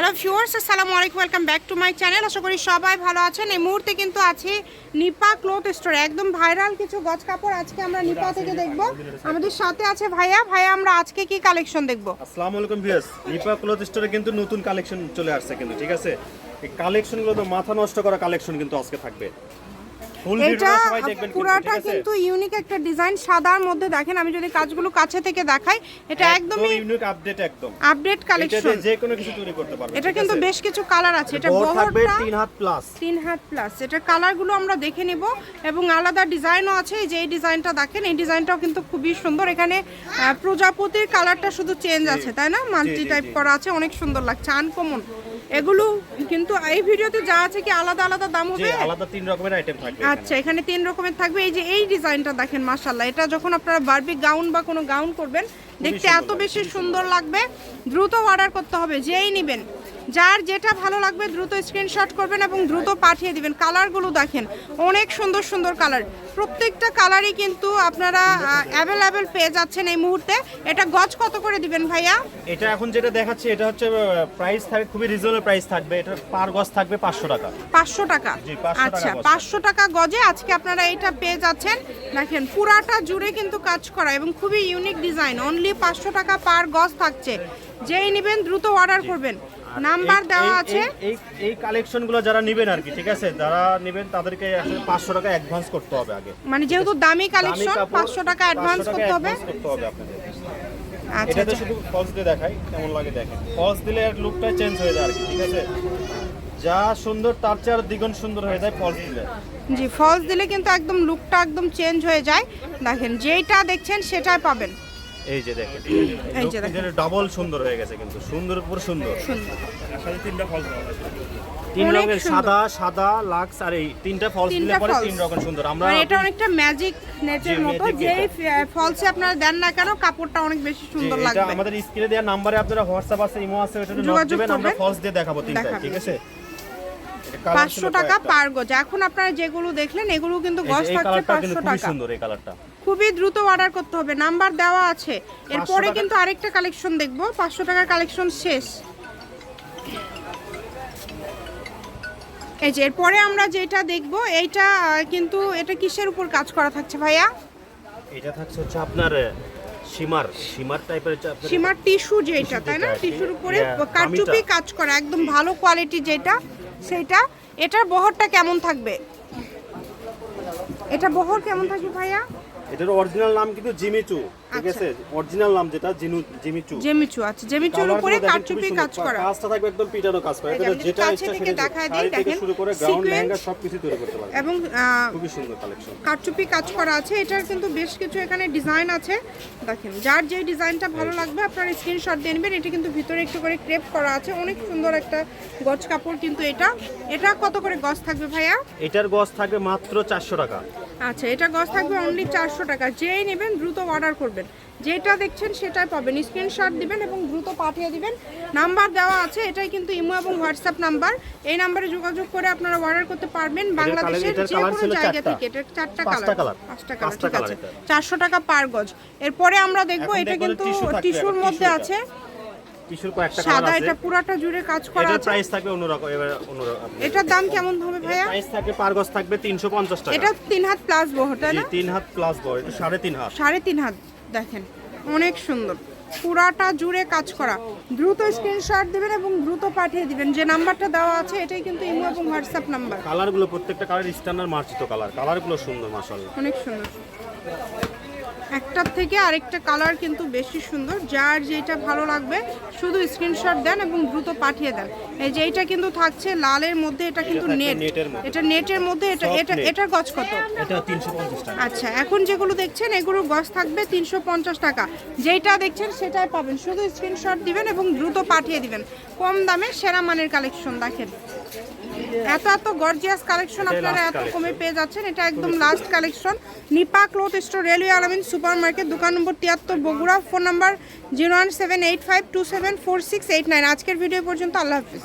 Hello viewers আসসালামু আলাইকুম welcome back to my channel. আশা করি সবাই ভালো আছেন। এই মুহূর্তে কিন্তু আছি নিপা ক্লোথ স্টোরে একদম ভাইরাল কিছু গজ কাপড় আজকে আমরা নিপা থেকে দেখব। আমাদের সাথে আছে ভাইয়া। ভাইয়া আমরা আজকে কি কালেকশন দেখব? আসসালামু আলাইকুম ভিউয়ার্স। নিপা ক্লোথ স্টোরে কিন্তু নতুন কালেকশন চলে আসছে কিন্তু ঠিক আছে? এই কালেকশনগুলো তো মাথা নষ্ট করা কালেকশন কিন্তু আজকে থাকবে। এটা পুরাটা? কিন্তু ইউনিক একটা ডিজাইন সাদার মধ্যে দেখেন আমি যদি কাজগুলো কাছে থেকে দেখাই এটা একদমই ইউনিক আপডেট একদম। আপডেট কালেকশন যে কোনো কিছু তৈরি করতে পারবেন এটা কিন্তু বেশ কিছু কালার আছে। এটা বহরটা 3 হাত প্লাস তিন হাত প্লাস এটার কালারগুলো আমরা দেখে নিব এবং আলাদা ডিজাইনও আছে। এই যে এই ডিজাইনটা দেখেন এই ডিজাইনটাও কিন্তু খুবই সুন্দর। এখানে প্রজাপতির কালারটা শুধু চেঞ্জ আছে তাই না? মাল্টি টাইপ করা আছে অনেক সুন্দর লাগছে আনকমন এগুলো কিন্তু এই ভিডিওতে যা আছে কি আলাদা আলাদা দাম হবে? আলাদা তিন রকমের আইটেম থাকবে আচ্ছা এখানে তিন রকমের থাকবে। এই যে এই ডিজাইনটা দেখেন মাশাআল্লাহ। এটা যখন আপনারা বারবি গাউন বা কোনো গাউন করবেন দেখতে এত বেশি সুন্দর লাগবে। দ্রুত অর্ডার করতে হবে যেই নেবেন। যার যেটা ভালো লাগবে দ্রুত স্ক্রিনশট করবেন এবং দ্রুত পাঠিয়ে দিবেন। কালারগুলো দেখেন অনেক সুন্দর সুন্দর কালার প্রত্যেকটা কালারই কিন্তু আপনারা অ্যাভেলেবেল পেয়ে যাচ্ছেন এই মুহূর্তে। এটা গজ কত করে দিবেন ভাইয়া? এটা এখন যেটা দেখাচ্ছি এটা হচ্ছে প্রাইস থাকবে খুবই রিজনেবল প্রাইস থাকবে। এটা পার গজ থাকবে 500 টাকা। পাঁচশো টাকা? জি, 500 টাকা আচ্ছা গজ। পাঁচশো টাকা গজে আজকে আপনারা এটা পেয়ে যাচ্ছেন। দেখেন পুরাটা জুড়ে কিন্তু কাজ করা এবং খুবই ইউনিক ডিজাইন অনলি পাঁচশো টাকা পার গজ থাকছে। যেই নেবেন দ্রুত অর্ডার করবেন। নাম্বার দেওয়া আছে। এই- এই কালেকশনগুলো যারা নেবেন আর কি ঠিক আছে? যারা নেবেন তাদেরকে আসলে 500 টাকা অ্যাডভান্স করতে হবে আগে। মানে যেহেতু দামি কালেকশন কাপড়, পাঁচশো টাকা অ্যাডভান্স করতে হবে। করতে হবে আপনাদের। আচ্ছা এটাতে আচ্ছা। শুধু ফলস দিয়ে দেখাই কেমন লাগে দেখেন। ফলস দিলে এর লুকটা চেঞ্জ হয়ে যায় আর কি ঠিক আছে? যা সুন্দর তার চেয়ে আরও দ্বিগুণ সুন্দর হয়ে যায় ফলস দিলে। জি ফলস দিলে কিন্তু একদম লুকটা একদম চেঞ্জ হয়ে যায়। দেখেন যেইটা দেখছেন সেটাই পাবেন। এই যে দেখেন। এই যে দেখেন। ডাবল সুন্দর হয়ে গেছে কিন্তু সুন্দর উপর সুন্দর। তিন রঙের সাদা সাদা লাক্স আর এই তিনটা ফলস দিলে পরে তিন রকম সুন্দর। আমরা মানে এটা অনেকটা ম্যাজিক নেটের মতো। যেই ফলসে আপনারা দেন না কেন কাপড়টা অনেক বেশি সুন্দর এটা লাগবে। আমাদের স্ক্রিনে দেওয়া নাম্বারে আপনারা হোয়াটসঅ্যাপ আছে ইমো আছে নক দিবেন আমরা ফলস দিয়ে দেখাবো তিনটা ঠিক আছে? এটা পাঁচশো টাকা পার গজ। এখন আপনারা যেগুলো দেখলেন এগুলো কিন্তু গজ থাকছে কালারটা পাঁচশো টাকা। সুন্দর এই কালারটা খুবই দ্রুত অর্ডার করতে হবে। নাম্বার দেওয়া আছে। এরপরে কিন্তু আরেকটা কালেকশন দেখব। পাঁচশো টাকার কালেকশন শেষ। এই যে এরপরে আমরা যেটা দেখব এইটা কিন্তু এটা কিসের উপর কাজ করা থাকছে ভাইয়া? এটা থাকছে হচ্ছে আপনার সীমার সীমার টাইপের আপনার সীমার টিস্যু যেটা তাই না? টিস্যুর উপরে ইয়া, কারচুপি কাজ করা একদম ভালো কোয়ালিটি যেটা সেটা। এটার বহরটা কেমন থাকবে? এটা বহর কেমন থাকবে ভাইয়া? এটার অরিজিনাল নাম কিন্তু জিমিচু ঠিক আচ্ছা। আছে? অরিজিনাল নাম যেটা জিনু জিমিচু। জেমিচু আছে জেমিচুর উপরে কারচুপি। কাজ করা। কাজটা থাকবে একদম পিটানো কাজ করা। এটা যেটা কাছে ইচ্ছা থেকে সেটা দেখায় দিই, দেখেন, শুরু করে গ্রাউন্ড sequence- লেহেঙ্গা সবকিছু তৈরি করতে পারবে এবং খুবই সুন্দর কালেকশন কারচুপি কাজ করা আছে। এটার কিন্তু বেশ কিছু এখানে ডিজাইন আছে। দেখেন যার যে ডিজাইনটা ভালো লাগবে আপনারা স্ক্রিনশট দিয়ে নেবেন। এটা কিন্তু ভিতরে একটু করে ক্রেপ করা আছে। অনেক সুন্দর একটা গজ কাপড় কিন্তু এটা। এটা কত করে গজ থাকবে ভাইয়া? এটার গজ থাকবে মাত্র চারশো টাকা। আচ্ছা এটা গজ থাকবে অনলি চারশো টাকা। যেই নেবেন দ্রুত অর্ডার করবেন। যেটা দেখছেন সেটাই পাবেন। স্ক্রিনশট দিবেন এবং দ্রুত পাঠিয়ে দিবেন। নাম্বার দেওয়া আছে এটাই কিন্তু ইমো এবং হোয়াটসঅ্যাপ নাম্বার এই নাম্বারে যোগাযোগ করে আপনারা অর্ডার করতে পারবেন বাংলাদেশের যে কোনো জায়গা থেকে। এটা চারটা কালার। পাঁচটা কালার ঠিক আছে। চারশো টাকা পার গজ। এরপরে আমরা দেখব এটা কিন্তু টিস্যুর মধ্যে আছে। টিস্যুর কয়েকটা সাদা কালার আছে। এটা পুরাটা জুড়ে কাজ করা এটার আছে? প্রাইস থাকবে অন্যরকম এবার অন্যরকম। এটার দাম কেমন হবে ভাইয়া? প্রাইস থাকবে পার গজ থাকবে তিনশো পঞ্চাশ টাকা। এটা তিন হাত প্লাস বহর তাই না? তিন হাত প্লাস বড় এটা সাড়ে তিন হাত। সাড়ে তিন হাত দেখেন অনেক সুন্দর। পুরাটা জুড়ে কাজ করা। দ্রুত স্ক্রিনশট দিবেন এবং দ্রুত পাঠিয়ে দিবেন। যে নাম্বারটা দেওয়া আছে এটাই কিন্তু ইমো এবং হোয়াটসঅ্যাপ নাম্বার কালারগুলো প্রত্যেকটা কালার স্ট্যান্ডার্ড মার্জিত কালার কালারগুলো সুন্দর মাশাআল্লাহ। অনেক সুন্দর। একটার থেকে আরেকটা কালার কিন্তু বেশি সুন্দর। যার যেটা ভালো লাগবে শুধু স্ক্রিনশট দেন এবং দ্রুত পাঠিয়ে দেন। এই যে এইটা কিন্তু থাকছে লালের মধ্যে এটা কিন্তু নেট এটা নেটের মধ্যে এটা এটা। এটার গজ কত? এটা আচ্ছা এখন যেগুলো দেখছেন এগুলো গছ থাকবে তিনশো পঞ্চাশ টাকা। যেটা দেখছেন সেটাই পাবেন। শুধু স্ক্রিনশট দিবেন এবং দ্রুত পাঠিয়ে দিবেন। কম দামে সেরা মানের কালেকশন দেখেন। এত এত গর্জিয়াস কালেকশন আপনারা এত। কমে পেয়ে যাচ্ছেন। এটা একদম last collection Nipa cloth store railway Alamin super market দোকান নম্বর তিয়াত্তর Bogura. Phone number zero one seven eight five two seven four six eight nine আজকের ভিডিও পর্যন্ত আল্লাহ হাফিজ।